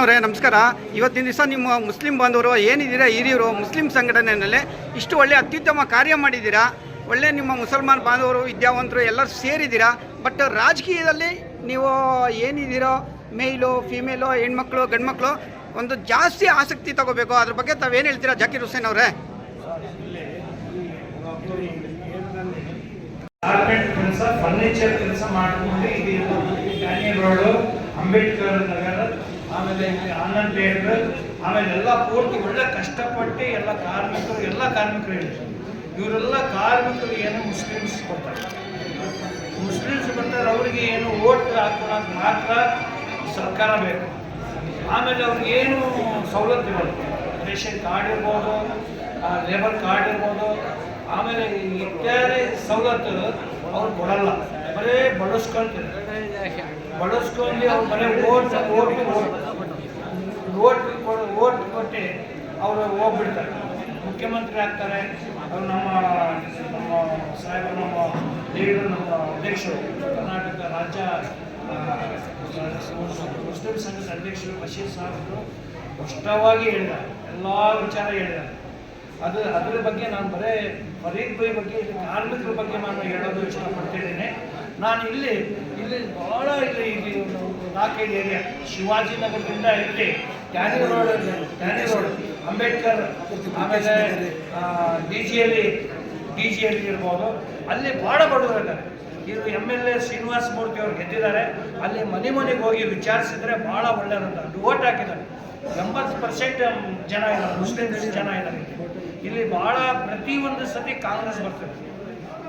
ಅವರೇ ನಮಸ್ಕಾರ. ಇವತ್ತಿನ ದಿವಸ ನಿಮ್ಮ ಮುಸ್ಲಿಂ ಬಾಂಧವರು ಏನಿದ್ದೀರಾ, ಹಿರಿಯರು, ಮುಸ್ಲಿಂ ಸಂಘಟನೆಯಲ್ಲಿ ಇಷ್ಟು ಒಳ್ಳೆ ಅತ್ಯುತ್ತಮ ಕಾರ್ಯ ಮಾಡಿದ್ದೀರಾ? ಒಳ್ಳೆ ನಿಮ್ಮ ಮುಸಲ್ಮಾನ್ ಬಾಂಧವರು, ವಿದ್ಯಾವಂತರು ಎಲ್ಲರೂ ಸೇರಿದ್ದೀರಾ? ಬಟ್ ರಾಜಕೀಯದಲ್ಲಿ ನೀವು ಏನಿದ್ದೀರೋ ಮೇಲು ಫಿಮೇಲು ಹೆಣ್ಮಕ್ಳು, ಗಂಡ್ಮಕ್ಳು, ಒಂದು ಜಾಸ್ತಿ ಆಸಕ್ತಿ ತಗೋಬೇಕು. ಅದ್ರ ಬಗ್ಗೆ ತಾವೇನು ಹೇಳ್ತೀರಾ, ಜಾಕಿರ್ ಹುಸೇನ್ ಅವರೇ? ಫರ್ನಿಚರ್ ಕೆಲಸ ಮಾಡಿಕೊಂಡು ಇದು ಅಂಬೇಡ್ಕರ್ ನಗರ ಆಮೇಲೆ ಇಲ್ಲಿ ಆನಂದ್ ಹೇಳಿದ್ರು. ಆಮೇಲೆ ಎಲ್ಲ ಪೂರ್ತಿ ಒಳ್ಳೆ ಕಷ್ಟಪಟ್ಟು ಎಲ್ಲ ಕಾರ್ಮಿಕರು ಎಲ್ಲ ಕಾರ್ಮಿಕರು ಹೇಳಿದ್ರು ಇವರೆಲ್ಲ ಕಾರ್ಮಿಕರು ಏನು ಮುಸ್ಲಿಮ್ಸ್ ಬರ್ತಾರೆ ಮುಸ್ಲಿಮ್ಸ್ ಬರ್ತಾರೆ ಅವರಿಗೆ ಏನು ಓಟ್ ಹಾಕೊಳ್ಳೋಕೆ ಮಾತ್ರ ಸರ್ಕಾರ ಬೇಕು. ಆಮೇಲೆ ಅವ್ರಿಗೆ ಏನು ಸವಲತ್ತು ಇರೋದು ರೇಷನ್ ಕಾರ್ಡ್ ಇರ್ಬೋದು ಲೇಬರ್ ಕಾರ್ಡ್ ಇರ್ಬೋದು. ಆಮೇಲೆ ಇತ್ಯಾದಿ ಸವಲತ್ತು ಅವ್ರು ಕೊಡಲ್ಲ. ಬರೀ ಬಳಸ್ಕೊಳ್ತಾರೆ. ಬಳಸ್ಕೊಂಡು ಅವ್ರ ಮನೆ ಓಟ್ ಓಟ್ ಓಟ್. ಓಟ್ ಕೊಟ್ಟು ಅವರು ಹೋಗ್ಬಿಡ್ತಾರೆ. ಮುಖ್ಯಮಂತ್ರಿ ಆಗ್ತಾರೆ, ಅವ್ರು ನಮ್ಮ ನಮ್ಮ ಸಾಹೇಬರು, ನಮ್ಮ ಲೀಡರ್, ನಮ್ಮ ಅಧ್ಯಕ್ಷರು, ಕರ್ನಾಟಕ ರಾಜ್ಯ ಮುಸ್ಲಿಂ ಸಂಘದ ಅಧ್ಯಕ್ಷರು, ಬಶೀರ್ ಸಾಹೇಬರು ಸ್ಪಷ್ಟವಾಗಿ ಹೇಳಿದ್ದಾರೆ. ಎಲ್ಲ ವಿಚಾರ ಹೇಳಿದ್ದಾರೆ. ಅದು, ಅದರ ಬಗ್ಗೆ ನಾನು ಬರೀ, ಫರೀದ್ ಬೈ ಬಗ್ಗೆ, ಕಾರ್ಮಿಕರ ಬಗ್ಗೆ ನಾನು ಹೇಳೋದು ಇಷ್ಟಪಡ್ತಿದ್ದೇನೆ. ನಾನು ಇಲ್ಲಿ ಇಲ್ಲಿ ಬಹಳ ಇಲ್ಲಿ ಇಲ್ಲಿ ಒಂದು ನಾಲ್ಕೈದು ಏರಿಯಾ ಶಿವಾಜಿನಗರದಿಂದ ಇಲ್ಲಿ tannery road tannery road Ambedkar, ಆಮೇಲೆ ಡಿ ಜಿಯಲ್ಲಿ ಡಿ ಜಿಯಲ್ಲಿ ಇರ್ಬೋದು. ಅಲ್ಲಿ ಭಾಳ ಬಡವರಿದ್ದಾರೆ ಇದು M L A Srinivasa Murthy ಅವ್ರು ಗೆದ್ದಿದ್ದಾರೆ. ಅಲ್ಲಿ ಮನೆ ಮನೆಗೆ ಹೋಗಿ ವಿಚಾರಿಸಿದ್ರೆ ಭಾಳ ಒಳ್ಳೆಯದಂತ. ಓಟ್ ಹಾಕಿದ್ದಾರೆ. ಎಂಬತ್ತು ಪರ್ಸೆಂಟ್ ಜನ ಇದ್ದಾರೆ. ಮುಸ್ಲಿಮ್ ಜನ ಇದ್ದಾರೆ. ಇಲ್ಲಿ ಭಾಳ ಪ್ರತಿಯೊಂದು ಸತಿ ಕಾಂಗ್ರೆಸ್ ಬರ್ತದೆ.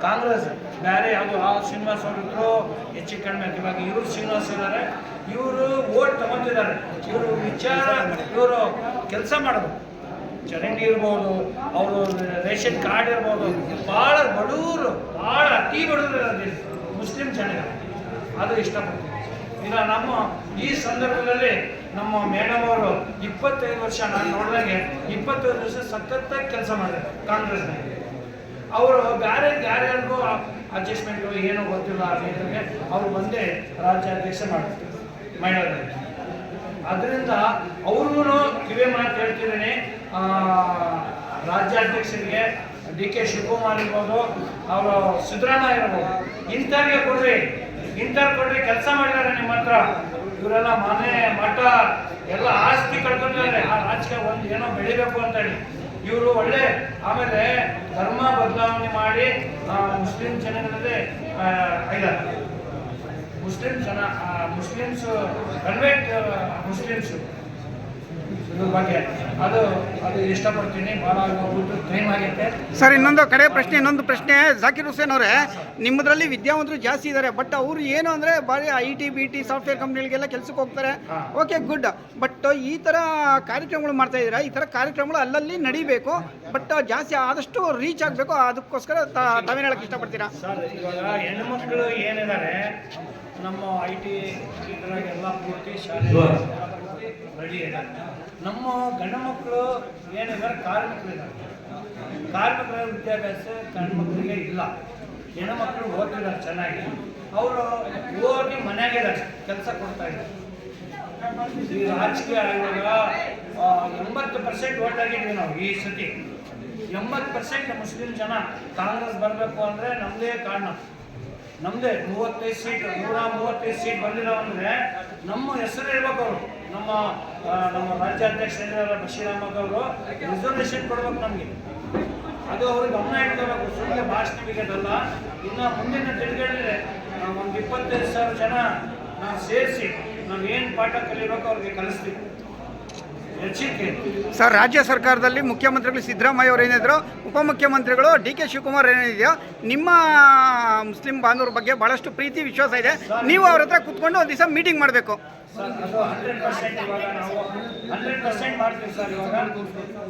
ಕಾಂಗ್ರೆಸ್, ಬೇರೆ ಯಾವುದು ಆ ಶ್ರೀನಿವಾಸ್ ಅವರು ಇದ್ರು, ಹೆಚ್ಚು ಕಡಿಮೆ ಇವಾಗ ಇವರು ಶ್ರೀನಿವಾಸ್ ಇದ್ದಾರೆ ಇವರು ಓಟ್ ತಗೊಂತಿದ್ದಾರೆ ಇವರು ವಿಚಾರ, ಇವರು ಕೆಲಸ ಮಾಡೋದು. ಚರಂಡಿ ಇರ್ಬೋದು, ಅವರು ರೇಷನ್ ಕಾರ್ಡ್ ಇರ್ಬೋದು. ಭಾಳ ಬಡವರು ಭಾಳ ಅತಿ ಬಡವರು ಇಲ್ಲಿ. ಮುಸ್ಲಿಂ ಜನಗಳು ಅದು ಇಷ್ಟಪಡ್ತೀವಿ ಈಗ ನಮ್ಮ ಈ ಸಂದರ್ಭದಲ್ಲಿ ನಮ್ಮ ಮೇಡಮ್ ಅವರು ಇಪ್ಪತ್ತೈದು ವರ್ಷ, ನಾನು ನೋಡಿದಾಗೆ ಇಪ್ಪತ್ತೈದು ವರ್ಷ ಸತತ ಕೆಲಸ ಮಾಡಿದ್ದಾರೆ ಕಾಂಗ್ರೆಸ್ನಾಗ ಅವರು ಬೇರೆ ಯಾರ್ಯಾರಿಗೂ ಅಡ್ಜಸ್ಟ್ಮೆಂಟು ಏನೋ ಗೊತ್ತಿಲ್ಲ ಅನ್ನೋದಕ್ಕೆ ಅವರು ಬಂದೇ ರಾಜ್ಯಾಧ್ಯಕ್ಷ ಮಾಡ್ತಾರೆ ಮಹಿಳೆಯರಲ್ಲಿ ಅದರಿಂದ ಅವ್ರಿಗೂ ಕಿವಿ ಮಾತು ಹೇಳ್ತಿದ್ದೀನಿ. ರಾಜ್ಯಾಧ್ಯಕ್ಷರಿಗೆ ಡಿ ಕೆ ಶಿವಕುಮಾರ್ ಇರ್ಬೋದು, ಅವರು ಸಿದ್ದರಾಮಯ್ಯ ಇರ್ಬೋದು, ಇಂಥವ್ರಿಗೆ ಕೊಡ್ರಿ, ಇಂಥವ್ರು ಕೊಡ್ರಿ, ಕೆಲಸ ಮಾಡಿದ್ದಾರೆ ನಿಮ್ಮ ಹತ್ರ. ಇವರೆಲ್ಲ ಮನೆ ಮಠ, ಎಲ್ಲ ಆಸ್ತಿ ಕಳ್ಕೊಂಡಿದ್ದಾರೆ. ಆ ರಾಜಕೀಯ ಒಂದು ಏನೋ ಬೆಳಿಬೇಕು ಅಂತ ಹೇಳಿ ಇವರು ಒಳ್ಳೆ ಆಮೇಲೆ ಧರ್ಮ ಬದಲಾವಣೆ ಮಾಡಿ ಮುಸ್ಲಿಂ ಜನಗಳಲ್ಲಿ ಇದ್ದಾರೆ. ಮುಸ್ಲಿಂ ಜನ ಮುಸ್ಲಿಮ್ಸ್ ಕನ್ವೆಂಟ್ ಮುಸ್ಲಿಮ್ಸ್. ಇದ್ರ ಬಗ್ಗೆ ಅದು ಅದು ಇಷ್ಟಪಡ್ತೀನಿ. ಭಾಳ ಹೋಗ್ಬಿಟ್ಟು ಟೈಮ್ ಆಗೈತೆ. ಸರ್ ಇನ್ನೊಂದು ಕಡೆ ಪ್ರಶ್ನೆ ಇನ್ನೊಂದು ಪ್ರಶ್ನೆ. ಜಾಕಿರ್ ಹುಸೇನ್ ಅವರೇ ನಿಮ್ಮದ್ರಲ್ಲಿ ವಿದ್ಯಾವಂತರು ಜಾಸ್ತಿ ಇದ್ದಾರೆ ಬಟ್ ಅವರು ಏನು ಅಂದರೆ ಬಾರಿ I T B T software ಕಂಪ್ನಿಗಳಿಗೆಲ್ಲ ಕೆಲಸಕ್ಕೆ ಹೋಗ್ತಾರೆ. ಓಕೆ ಗುಡ್ ಬಟ್ ಈ ಥರ ಕಾರ್ಯಕ್ರಮಗಳು ಮಾಡ್ತಾ ಇದ್ದೀರಾ? ಈ ಥರ ಕಾರ್ಯಕ್ರಮಗಳು ಅಲ್ಲಲ್ಲಿ ನಡಿಬೇಕು ಬಟ್ ಜಾಸ್ತಿ ಆದಷ್ಟು ರೀಚ್ ಆಗಬೇಕು. ಅದಕ್ಕೋಸ್ಕರ ತಾವೇನು ಹೇಳಕ್ಕೆ ಇಷ್ಟಪಡ್ತೀರಾ? ಸರ್ ಇವಾಗ ಹೆಣ್ಮಕ್ಳು ಏನಿದ್ದಾರೆ ನಮ್ಮ ಐ ಟಿ ಎಲ್ಲ ಪೂರ್ತಿ ಶಾಲೆ ರೆಡಿ ಇದ್ದಾರೆ. ನಮ್ಮ ಗಂಡು ಮಕ್ಕಳು ಏನಿದ್ದಾರೆ, ಕಾರ್ಮಿಕರಿದ್ದಾರೆ. ಕಾರ್ಮಿಕರ ವಿದ್ಯಾಭ್ಯಾಸ ಗಂಡು ಮಕ್ಕಳಿಗೆ ಇಲ್ಲ. ಹೆಣ್ಮಕ್ಳು ಓದ್ತಿದ್ದಾರೆ ಚೆನ್ನಾಗಿ. ಅವರು ಓದಿ ಮನೆಯಾಗಿದ್ದಾರೆ ಕೆಲಸ ಕೊಡ್ತಾ ಇದ್ದಾರೆ. ರಾಜಕೀಯ ಆಗುವಾಗ ಎಂಬತ್ತು ಪರ್ಸೆಂಟ್ ಓಟ್ ಆಗಿದ್ವಿ ನಾವು ಈ ಸತಿ. ಎಂಬತ್ತು ಪರ್ಸೆಂಟ್ ಮುಸ್ಲಿಂ ಜನ ಕಾಂಗ್ರೆಸ್ ಬರಬೇಕು ಅಂದರೆ ನಮ್ಮದೇ ಕಾರಣ. ನಮ್ಮದೇ ಮೂವತ್ತೈದು ಸೀಟ್, ನೂರ ಮೂವತ್ತೈದು ಸೀಟ್ ಬಂದಿಲ್ಲ ಅಂದರೆ ನಮ್ಮ ಹೆಸರು ಇರ್ಬೇಕು ಅವರು. ನಮ್ಮ ನಮ್ಮ ರಾಜ್ಯಾಧ್ಯಕ್ಷ ಬಶೀರ್ ಅಹಮದ್ ಅವರು ರಿಸರ್ವೇಷನ್ ಕೊಡ್ಬೇಕು ನಮಗೆ. ಅದು ಅವ್ರಿಗೆ ಗಮನ ಇಟ್ಕೋಬೇಕು. ಸುಮ್ಮನೆ ಭಾಷಣ ಬಿಗೋದಲ್ಲ ಇನ್ನು ಮುಂದಿನ ನಾವು ಒಂದು ಇಪ್ಪತ್ತೈದು ಸಾವಿರ ಜನ ನಾವು ಸೇರಿಸಿ, ನಾವು ಏನು ಪಾಠ ಕಲಿಬೇಕು ಅವ್ರಿಗೆ ಕಲಿಸ್ತೀವಿ. ಸರ್, ರಾಜ್ಯ ಸರ್ಕಾರದಲ್ಲಿ ಮುಖ್ಯಮಂತ್ರಿಗಳು ಸಿದ್ದರಾಮಯ್ಯ ಅವರು ಏನಿದ್ರು, ಉಪಮುಖ್ಯಮಂತ್ರಿಗಳು ಡಿ ಕೆ ಶಿವಕುಮಾರ್ ಏನಿದೆಯೋ, ನಿಮ್ಮ ಮುಸ್ಲಿಂ ಬಾಂಧವ್ರ ಬಗ್ಗೆ ಭಾಳಷ್ಟು ಪ್ರೀತಿ, ವಿಶ್ವಾಸ ಇದೆ. ನೀವು ಅವ್ರ ಹತ್ರ ಕುತ್ಕೊಂಡು ಒಂದು ದಿವಸ ಮೀಟಿಂಗ್ ಮಾಡಬೇಕು. ಹಂಡ್ರೆಡ್ ಪರ್ಸೆಂಟ್ ಮಾಡ್ತೀವಿ ಸರ್ ಇವಾಗ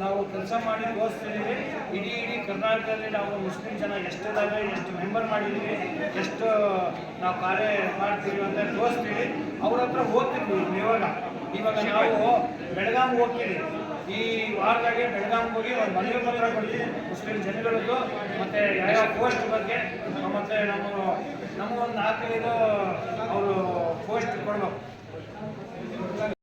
ನಾವು ಕೆಲಸ ಮಾಡಿ ತೋರಿಸ್ತಿದ್ದೀವಿ ಇಡೀ ಇಡೀ ಕರ್ನಾಟಕದಲ್ಲಿ ನಾವು ಮುಸ್ಲಿಂ ಜನ ಎಷ್ಟಿದ್ದಾವೆ ಎಷ್ಟು ಮೆಂಬರ್ ಮಾಡಿದ್ದೀವಿ ಎಷ್ಟು ನಾವು ಕಾರ್ಯ ಮಾಡ್ತೀವಿ ಅಂತ ತೋರಿಸ್ತೀವಿ. ಅವ್ರ ಹತ್ರ ಹೋಗ್ತಿದ್ವಿ ಇವಾಗ. ಇವಾಗ ನಾವು ಬೆಳಗಾಂ ಹೋಗ್ತೀವಿ. ಈ ವಾರದಾಗೆ ಬೆಳಗಾಂಗೆ ಹೋಗಿ ಒಂದು ಮನವಿ ಪತ್ರ ಕೊಡ್ತೀವಿ ಮುಸ್ಲಿಂ ಜನಗಳದ್ದು, ಮತ್ತೆ ಯಾವ ಪೋಸ್ಟ್ ಬಗ್ಗೆ ಮತ್ತೆ ನಮ್ಮ ಒಂದು ನಾಲ್ಕೈದು ಅವರು ಪೋಸ್ಟ್ ಕೊಡ್ಬೇಕು.